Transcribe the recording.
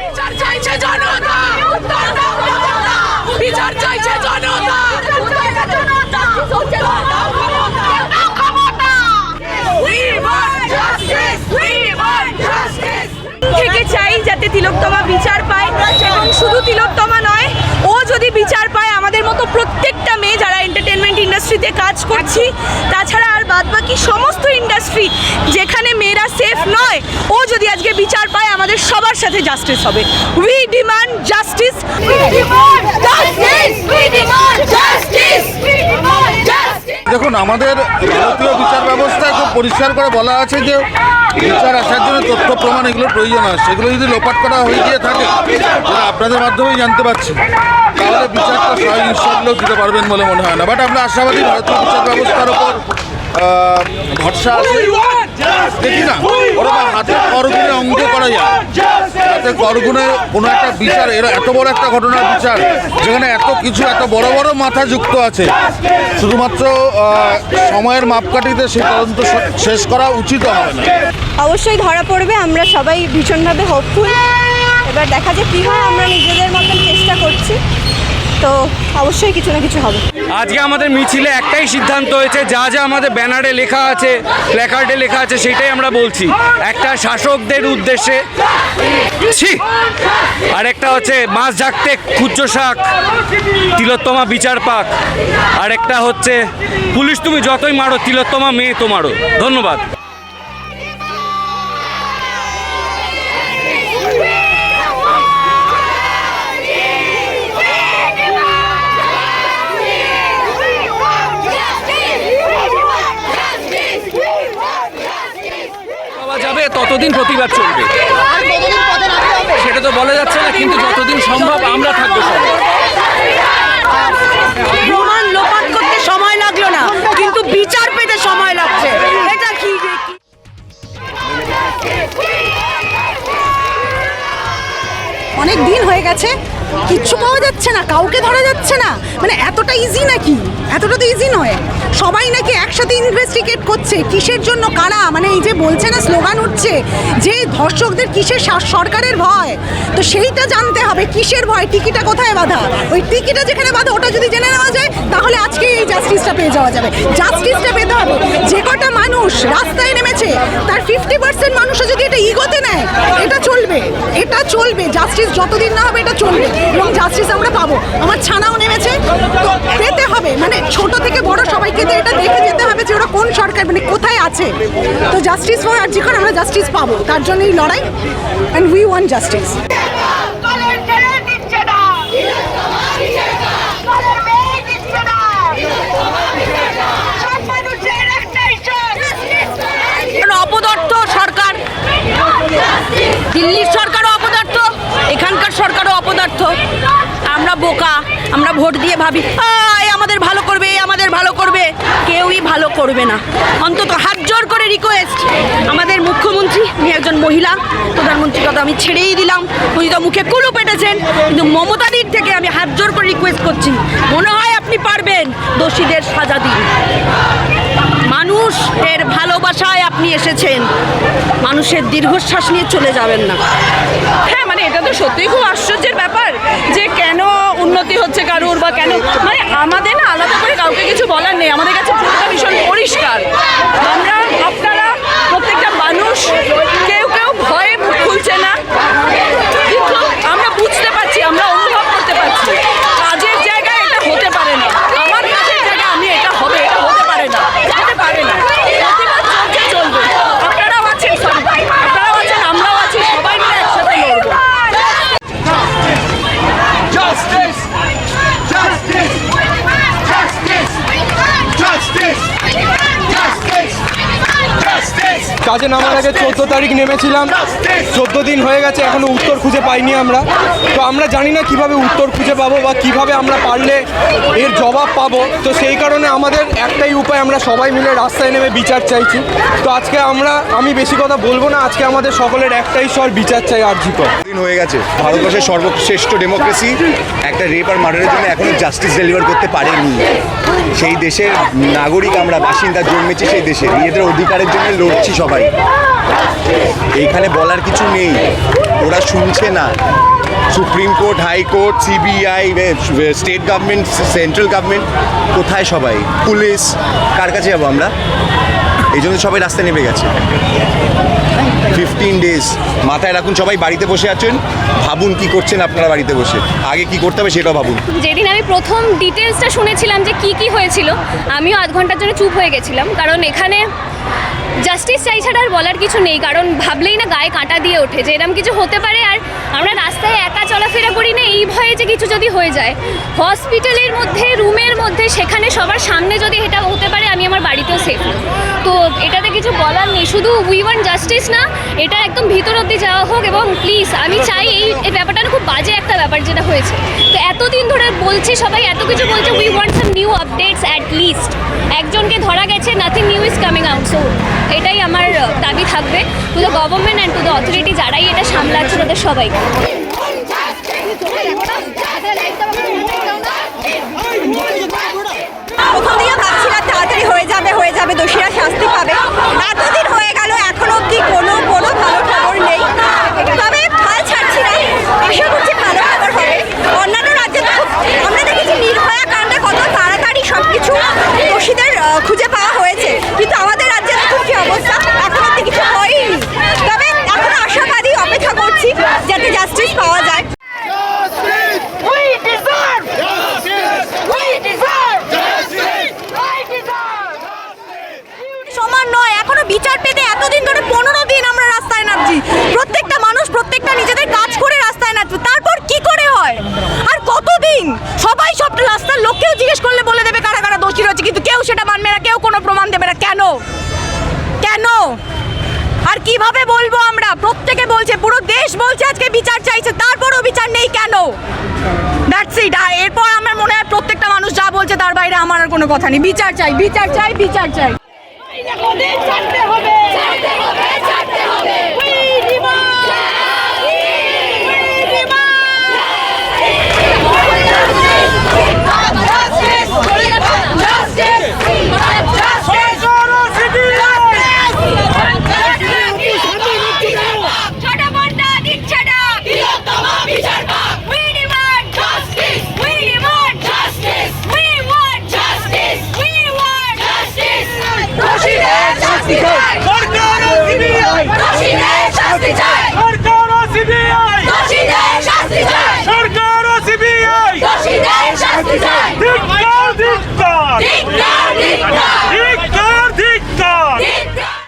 বিচার চাইছে জনতা। বিচার চাইছে জনতা। থেকে চাই যাতে তিলোত্তমা বিচার পায় এবং শুধু তিলোত্তমা নয় ও যদি বিচার পায় আমাদের মতো প্রত্যেকটা মেয়ে যারা এন্টারটেনমেন্ট ইন্ডাস্ট্রিতে কাজ করছি তাছাড়া আর বাদবাকি সমস্ত ইন্ডাস্ট্রি যেখানে মেয়েরা সেফ নয় ও যদি আজকে বিচার পায় আমাদের সবার সাথে জাস্টিস হবে। উই ডিমান্ড জাস্টিস দেখুন আমাদের ভারতীয় বিচার ব্যবস্থায় খুব পরিষ্কার করে বলা আছে যে বিচার আসার জন্য তথ্য প্রমাণ এগুলোর প্রয়োজন আছে। সেগুলো যদি লোপাট করা হয়ে গিয়ে থাকে যেটা আপনাদের মাধ্যমেই জানতে পারছি তাহলে বিচারটা স্বয়ং ঈশ্বরগুলো দিতে পারবেন বলে মনে হয় না। বাট আমরা আশাবাদী ভারতীয় বিচার ব্যবস্থার ওপর ভরসা আছে। দেখি না ওরা হাতে করগুনে অঙ্ক করা যায়। হাতে করগুনে কোনো একটা বিচার এরা এত বড় একটা ঘটনার বিচার যেখানে এত কিছু এত বড় বড় মাথা যুক্ত আছে। শুধুমাত্র সময়ের মাপকাঠিতে সেই তদন্ত শেষ করা উচিত হবে না। অবশ্যই ধরা পড়বে আমরা সবাই ভীষণভাবে হোপফুল এবার দেখা যাক কী হয় আমরা নিজেদের মতন চেষ্টা করছি। তো অবশ্যই কিছু না কিছু হবে। আজকে আমাদের মিছিলে একটাই সিদ্ধান্ত হয়েছে, যা যা আমাদের ব্যানারে লেখা আছে, প্ল্যাকার্ডে লেখা আছে, সেটাই আমরা বলছি। একটা শাসকদের উদ্দেশ্যে। আর একটা হচ্ছে মাছ ঝাঁকতে কুচ্চ শাক, তিলোত্তমা বিচার পাক। আর একটা হচ্ছে, পুলিশ তুমি যতই মারো, তিলোত্তমা মেয়ে তোমারও। ধন্যবাদ। যাবে ততদিন প্রতিবাদ চলবে সেটা তো বলা যাচ্ছে না কিন্তু যতদিন সম্ভব আমরা থাকব সবাই। প্রমাণ লোপাট করতে সময় লাগল না কিন্তু বিচার পেতে সময় লাগছে। এটা কি? অনেক দিন হয়ে গেছে কিচ্ছু পাওয়া যাচ্ছে না, কাউকে ধরা যাচ্ছে না। মানে এতটা ইজি নাকি? এতটা তো ইজি নয়। সবাই নাকি একসাথে ইনভেস্টিগেট করছে, কিসের জন্য কারা? মানে এই যে বলছে না স্লোগান উঠছে যে ধর্ষকদের কিসের সরকারের ভয়। তো সেইটা জানতে হবে, কিসের ভয়? টিকিটা কোথায় বাঁধা? ওই টিকিটা যেখানে বাঁধা, ওটা যদি জেনে নেওয়া যায়, তাহলে আজকে এই জাস্টিসটা পেয়ে যাওয়া যাবে। জাস্টিসটা পেতে হবে। যে কটা মানুষ রাস্তায় নেমেছে, তার ফিফটি পার্সেন্ট মানুষও যদি এটা ইগোতে নেয় চলবে জাস্টিস যতদিন না হবে এটা চলবে এবং জাস্টিস আমরা পাবো। আমার ছানাও নেমেছে তো পেতে হবে। মানে ছোট থেকে বড় সবাইকে তো এটা দেখে যেতে হবে যে ওরা কোন সরকার মানে কোথায় আছে। তো জাস্টিস ফর আর্জিকর আমরা জাস্টিস পাবো। তার জন্যই লড়াই অ্যান্ড উই ওয়ান্ট জাস্টিস দিল্লির অপদার্থ আমরা বোকা, আমরা ভোট দিয়ে ভাবি, আয়, আমাদের ভালো করবে, আমাদের ভালো করবে। কেউই ভালো করবে না। অন্তত হাত জোর করে রিকোয়েস্ট আমাদের মুখ্যমন্ত্রী, উনি একজন মহিলা, প্রধানমন্ত্রীর কথা আমি ছেড়েই দিলাম। উনি তো মুখে কুলু পেটেছেন, কিন্তু মমতাদির থেকে আমি হাত জোর করে রিকোয়েস্ট করছি। মনে হয় আপনি পারবেন দোষীদের সাজা দিন মানুষের ভালোবাসায় আপনি এসেছেন। মানুষের দীর্ঘশ্বাস নিয়ে চলে যাবেন না। হ্যাঁ মানে এটা তো সত্যিই খুব আশ্চর্যের ব্যাপার যে কেন উন্নতি হচ্ছে কারুর বা কেন মানে আমাদের না আলাদা করে কাউকে কিছু বলার নেই। আমাদের কাছে পুরোটা ভীষণ পরিষ্কার। আমরা, আপনারা প্রত্যেকটা মানুষ কেউ কেউ ভয়ে মুখ খুলছে না কিন্তু আমরা বুঝতে পারছি আমরা অনুভব করতে পারছি কাজের জায়গায় এটা হতে পারে না আমার কাজের জায়গায় আমি এটা হবে এটা হতে পারে না হতে পারে না প্রতিবাদ চলছে চলবে আপনারাও আছেন সব- আপনারাও আছেন আমরাও আছি সবাই মিলে একসাথে লড়বো Justice! Justice! Justice! Justice! Justice! Justice! কাজে নামার আগে চোদ্দ তারিখ নেমেছিলাম। চোদ্দ দিন হয়ে গেছে এখনও উত্তর খুঁজে পাইনি আমরা। তো আমরা জানি না কীভাবে উত্তর খুঁজে পাবো বা কীভাবে আমরা পারলে এর জবাব পাবো। তো সেই কারণে আমাদের একটাই উপায় আমরা সবাই মিলে রাস্তায় নেমে বিচার চাইছি। তো আজকে আমরা আমি বেশি কথা বলব না আজকে আমাদের সকলের একটাই স্বর বিচার চাই আর্জিত দিন হয়ে গেছে ভারতবর্ষের সর্বশ্রেষ্ঠ ডেমোক্রেসি একটা রেপ আর মার্ডারের জন্য এখনও জাস্টিস ডেলিভার করতে পারেনি। সেই দেশের নাগরিক আমরা বাসিন্দা জন্মেছি সেই দেশে নিজেদের অধিকারের জন্য লড়ছি সবাই। এইখানে বলার কিছু নেই। ওরা শুনছে না। Supreme court high court CBI state government, central government, কোথায় সবাই? পুলিশ, কার কাছে যাব আমরা? এই জন্য সবাই রাস্তায় নেমে গেছে। ডেজ মাথায় রাখুন, সবাই বাড়িতে বসে আছেন। ভাবুন কি করছেন আপনারা বাড়িতে বসে। আগে কি করতে হবে সেটাও ভাবুন। যেদিন আমি প্রথম ডিটেলসটা শুনেছিলাম যে কি কি হয়েছিল, আমিও আধ ঘণ্টার জন্য চুপ হয়ে গেছিলাম। কারণ এখানে জাস্টিস চাই ছাড়া আর বলার কিছু নেই। কারণ ভাবলেই না গায়ে কাঁটা দিয়ে ওঠে। যে এরকম কিছু হতে পারে আর আমরা রাস্তায় একা চলাফেরা করি না, এই ভয়ে যে কিছু যদি হয়ে যায়। হসপিটালের মধ্যে, রুমের মধ্যে, সেখানে সবার সামনে যদি এটা হতে পারে, আমি আমার বাড়িতেও সেফ তো এটাতে কিছু বলার নেই। শুধু উই ওয়ান জাস্টিস না এটা একদম ভিতর অব্দি যাওয়া হোক এবং প্লিজ আমি চাই এই ব্যাপারটা খুব বাজে একটা ব্যাপার যেটা হয়েছে। তো এতদিন ধরে বলছি সবাই, এত কিছু বলছে we want some new updates at least একজনকে ধরা গেছে nothing new is coming out so এটাই আমার দাবি থাকবে। To the government and to the authority যারাই এটা সামলাচ্ছে, তাদের সবাই তাড়াতাড়ি হয়ে যাবে হয়ে যাবে, দোষীরা শাস্তি পাবে। এতদিন হয়ে কীভাবে বলব আমরা? প্রত্যেকে বলছে, পুরো দেশ বলছে আজকে বিচার চাইছে, তারপরও বিচার নেই কেন? দ্যাটস ইট আর এরপর আমার মনে হয় প্রত্যেকটা মানুষ যা বলছে তার বাইরে আমার আর কোনো কথা নেই। বিচার চাই বিচার চাই বিচার চাই। হবে।